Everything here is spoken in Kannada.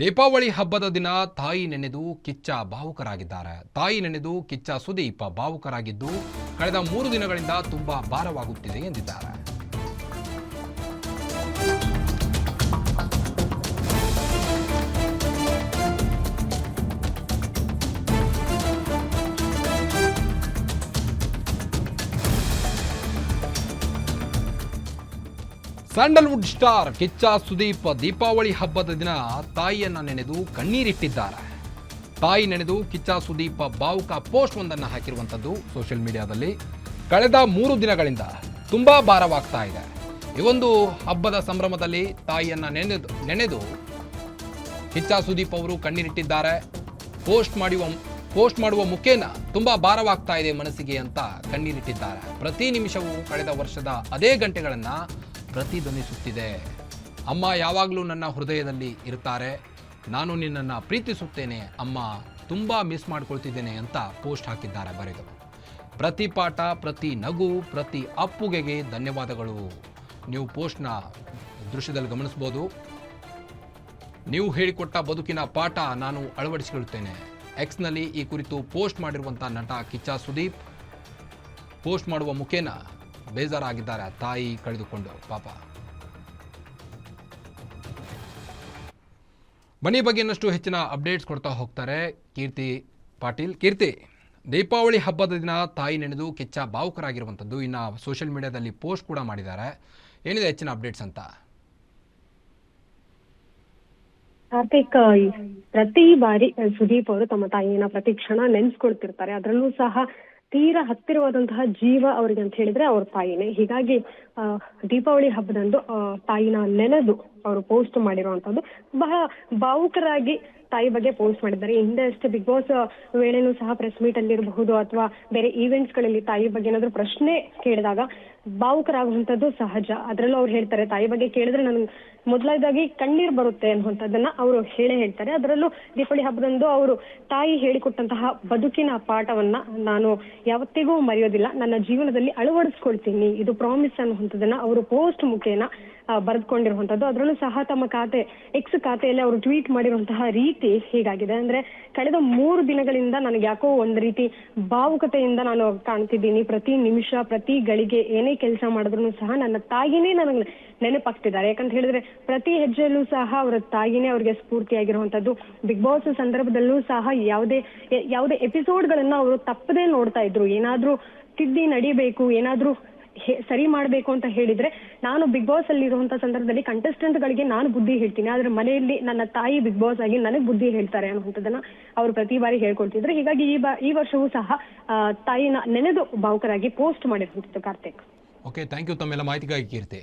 ದೀಪಾವಳಿ ಹಬ್ಬದ ದಿನ ತಾಯಿ ನೆನೆದು ಕಿಚ್ಚ ಭಾವುಕರಾಗಿದ್ದಾರೆ. ತಾಯಿ ನೆನೆದು ಕಿಚ್ಚ ಸುದೀಪ ಭಾವುಕರಾಗಿದ್ದು, ಕಳೆದ ಮೂರು ದಿನಗಳಿಂದ ತುಂಬಾ ಭಾರವಾಗುತ್ತಿದೆ ಎಂದಿದ್ದಾರೆ. ಸ್ಯಾಂಡಲ್ವುಡ್ ಸ್ಟಾರ್ ಕಿಚ್ಚ ಸುದೀಪ್ ದೀಪಾವಳಿ ಹಬ್ಬದ ದಿನ ತಾಯಿಯನ್ನ ನೆನೆದು ಕಣ್ಣೀರಿಟ್ಟಿದ್ದಾರೆ. ತಾಯಿ ನೆನೆದು ಕಿಚ್ಚ ಸುದೀಪ್ ಭಾವುಕ ಪೋಸ್ಟ್ ಒಂದನ್ನು ಹಾಕಿರುವಂಥದ್ದು ಸೋಷಿಯಲ್ ಮೀಡಿಯಾದಲ್ಲಿ. ಕಳೆದ ಮೂರು ದಿನಗಳಿಂದ ತುಂಬಾ ಭಾರವಾಗ್ತಾ ಇದೆ. ಈ ಒಂದು ಹಬ್ಬದ ಸಂಭ್ರಮದಲ್ಲಿ ತಾಯಿಯನ್ನ ನೆನೆದು ನೆನೆದು ಕಿಚ್ಚ ಸುದೀಪ್ ಅವರು ಕಣ್ಣೀರಿಟ್ಟಿದ್ದಾರೆ. ಪೋಸ್ಟ್ ಮಾಡುವ ಪೋಸ್ಟ್ ಮಾಡುವ ಮುಖೇನ ತುಂಬಾ ಭಾರವಾಗ್ತಾ ಇದೆ ಮನಸ್ಸಿಗೆ ಅಂತ ಕಣ್ಣೀರಿಟ್ಟಿದ್ದಾರೆ. ಪ್ರತಿ ನಿಮಿಷವೂ ಕಳೆದ ವರ್ಷದ ಅದೇ ಗಂಟೆಗಳನ್ನ ಪ್ರತಿಧ್ವನಿಸುತ್ತಿದೆ ಅಮ್ಮ ಯಾವಾಗಲೂ ನನ್ನ ಹೃದಯದಲ್ಲಿ ಇರ್ತಾರೆ ನಾನು ನಿನ್ನನ್ನು ಪ್ರೀತಿಸುತ್ತೇನೆ. ಅಮ್ಮ, ತುಂಬ ಮಿಸ್ ಮಾಡ್ಕೊಳ್ತಿದ್ದೇನೆ ಅಂತ ಪೋಸ್ಟ್ ಹಾಕಿದ್ದಾರೆ ಬರೆದು. ಪ್ರತಿ ಪಾಠ, ಪ್ರತಿ ನಗು, ಪ್ರತಿ ಅಪ್ಪುಗೆಗೆ ಧನ್ಯವಾದಗಳು. ನೀವು ಪೋಸ್ಟ್ನ ದೃಶ್ಯದಲ್ಲಿ ಗಮನಿಸ್ಬೋದು. ನೀವು ಹೇಳಿಕೊಟ್ಟ ಬದುಕಿನ ಪಾಠ ನಾನು ಅಳವಡಿಸಿಕೊಳ್ಳುತ್ತೇನೆ. ಎಕ್ಸ್ನಲ್ಲಿ ಈ ಕುರಿತು ಪೋಸ್ಟ್ ಮಾಡಿರುವಂಥ ನಟ ಕಿಚ್ಚ ಸುದೀಪ್. ಪೋಸ್ಟ್ ಮಾಡುವ ಮುಖೇನ ಬೇಜಾರಾಗಿದ್ದಾರೆ. ತಾಯಿ ಕಳೆದುಕೊಂಡು ಪಾಪ. ಮನಿ ಬಗ್ಗೆ ಇನ್ನಷ್ಟು ಹೆಚ್ಚಿನ ಅಪ್ಡೇಟ್ಸ್ ಕೊಡ್ತಾ ಹೋಗ್ತಾರೆ ಕೀರ್ತಿ ಪಾಟೀಲ್. ಕೀರ್ತಿ, ದೀಪಾವಳಿ ಹಬ್ಬದ ದಿನ ತಾಯಿ ನೆನೆದು ಕೆಚ್ಚ ಭಾವುಕರಾಗಿರುವಂಥದ್ದು ಇನ್ನು ಸೋಷಿಯಲ್ ಮೀಡಿಯಾದಲ್ಲಿ ಪೋಸ್ಟ್ ಕೂಡ ಮಾಡಿದ್ದಾರೆ. ಏನಿದೆ ಹೆಚ್ಚಿನ ಅಪ್ಡೇಟ್ಸ್ ಅಂತ? ಕಾರ್ತಿಕ್ ಪ್ರತಿ ಬಾರಿ ಸುದೀಪ್ ಅವರು ತಮ್ಮ ತಾಯಿಯನ್ನ ಪ್ರತಿ ಕ್ಷಣ ನೆನ್ಸ್ಕೊಳ್ತಿರ್ತಾರೆ ಅದರಲ್ಲೂ ಸಹ ತೀರಾ ಹತ್ತಿರವಾದಂತಹ ಜೀವ ಅವ್ರಿಗೆ ಅಂತ ಹೇಳಿದ್ರೆ ಅವ್ರ ತಾಯಿನೇ. ಹೀಗಾಗಿ ದೀಪಾವಳಿ ಹಬ್ಬದಂದು ತಾಯಿನ ನೆನೆದು. ಅವರು ಪೋಸ್ಟ್ ಮಾಡಿರುವಂತದ್ದು. ಬಹಳ ಭಾವುಕರಾಗಿ ತಾಯಿ ಬಗ್ಗೆ ಪೋಸ್ಟ್ ಮಾಡಿದ್ದಾರೆ. ಹಿಂದೆ ಅಷ್ಟೇ ಬಿಗ್ ಬಾಸ್ ವೇಳೆನೂ ಸಹ ಪ್ರೆಸ್ ಮೀಟ್ ಅಲ್ಲಿ ಇರಬಹುದು ಅಥವಾ ಬೇರೆ ಈವೆಂಟ್ಸ್ಗಳಲ್ಲಿ ತಾಯಿ ಬಗ್ಗೆ ಏನಾದ್ರು ಪ್ರಶ್ನೆ ಕೇಳಿದಾಗ ಭಾವುಕರಾಗುವಂತದ್ದು ಸಹಜ. ಅದ್ರಲ್ಲೂ ಅವ್ರು ಹೇಳ್ತಾರೆ, ತಾಯಿ ಬಗ್ಗೆ ಕೇಳಿದ್ರೆ ನನ್ ಮೊದಲನೇದಾಗಿ ಕಣ್ಣೀರ್ ಬರುತ್ತೆ ಅನ್ನುವಂಥದ್ದನ್ನ ಅವರು ಹೇಳೇ ಹೇಳ್ತಾರೆ. ಅದರಲ್ಲೂ ದೀಪಾವಳಿ ಹಬ್ಬದಂದು ಅವರು ತಾಯಿ ಹೇಳಿಕೊಟ್ಟಂತಹ ಬದುಕಿನ ಪಾಠವನ್ನ ನಾನು ಯಾವತ್ತಿಗೂ ಮರೆಯೋದಿಲ್ಲ. ನನ್ನ ಜೀವನದಲ್ಲಿ ಅಳವಡಿಸ್ಕೊಳ್ತೀನಿ. ಇದು ಪ್ರಾಮಿಸ್ ಅನ್ನುವಂಥದ್ದನ್ನ ಅವರು ಪೋಸ್ಟ್ ಮುಖೇನ ಬರೆದುಕೊಂಡಿರುವಂತದ್ದು. ಅದರಲ್ಲೂ ಸಹ ತಮ್ಮ ಖಾತೆ ಎಕ್ಸ್ ಖಾತೆಯಲ್ಲಿ ಅವರು ಟ್ವೀಟ್ ಮಾಡಿರುವಂತಹ ರೀತಿ ಹೀಗಾಗಿದೆ. ಅಂದ್ರೆ ಕಳೆದ ಮೂರು ದಿನಗಳಿಂದ ನನಗೆ ಯಾಕೋ ಒಂದು ರೀತಿ ಭಾವುಕತೆಯಿಂದ ನಾನು ಕಾಣ್ತಿದ್ದೀನಿ. ಪ್ರತಿ ನಿಮಿಷ, ಪ್ರತಿ ಗಳಿಗೆ ಏನೇ ಕೆಲಸ ಮಾಡಿದ್ರು ಸಹ ನನ್ನ ತಾಯಿನೇ ನನಗೆ ನೆನಪಾಗ್ತಿದ್ದಾರೆ. ಯಾಕಂತ ಹೇಳಿದ್ರೆ ಪ್ರತಿ ಹೆಜ್ಜೆಯಲ್ಲೂ ಸಹ ಅವರ ತಾಯಿನೇ ಅವ್ರಿಗೆ ಸ್ಫೂರ್ತಿಯಾಗಿರುವಂತದ್ದು. ಬಿಗ್ ಬಾಸ್ ಸಂದರ್ಭದಲ್ಲೂ ಸಹ ಯಾವುದೇ ಯಾವುದೇ ಎಪಿಸೋಡ್ ಗಳನ್ನ ಅವರು ತಪ್ಪದೇ ನೋಡ್ತಾ ಇದ್ರು. ಏನಾದ್ರೂ ತಿದ್ದಿ ನಡಿಬೇಕು, ಏನಾದ್ರೂ ಸರಿ ಮಾಡ್ಬೇಕು ಅಂತ ಹೇಳಿದ್ರೆ ನಾನು ಬಿಗ್ ಬಾಸ್ ಅಲ್ಲಿ ಇರುವಂತ ಸಂದರ್ಭದಲ್ಲಿ ಕಂಟೆಸ್ಟೆಂಟ್ ಗಳಿಗೆ ನಾನು ಬುದ್ಧಿ ಹೇಳ್ತೀನಿ. ಆದ್ರೆ ಮನೆಯಲ್ಲಿ ನನ್ನ ತಾಯಿ ಬಿಗ್ ಬಾಸ್ ಆಗಿ ನನಗೆ ಬುದ್ಧಿ ಹೇಳ್ತಾರೆ ಅನ್ನುವಂಥದ್ದನ್ನ ಅವರು ಪ್ರತಿ ಬಾರಿ ಹೇಳ್ಕೊಳ್ತಿದ್ರು ಹೀಗಾಗಿ ಈ ಬಾ ಈ ವರ್ಷವೂ ಸಹ ಆ, ತಾಯಿನ ನೆನೆದು ಭಾವುಕರಾಗಿ ಪೋಸ್ಟ್ ಮಾಡಿರುವಂತದ್ದು ಕಾರ್ತಿಕ್. ಓಕೆ ಥ್ಯಾಂಕ್ ಯು ತಮ್ಮೆಲ್ಲ ಮಾಹಿತಿಗಾಗಿ ಕೀರ್ತಿ.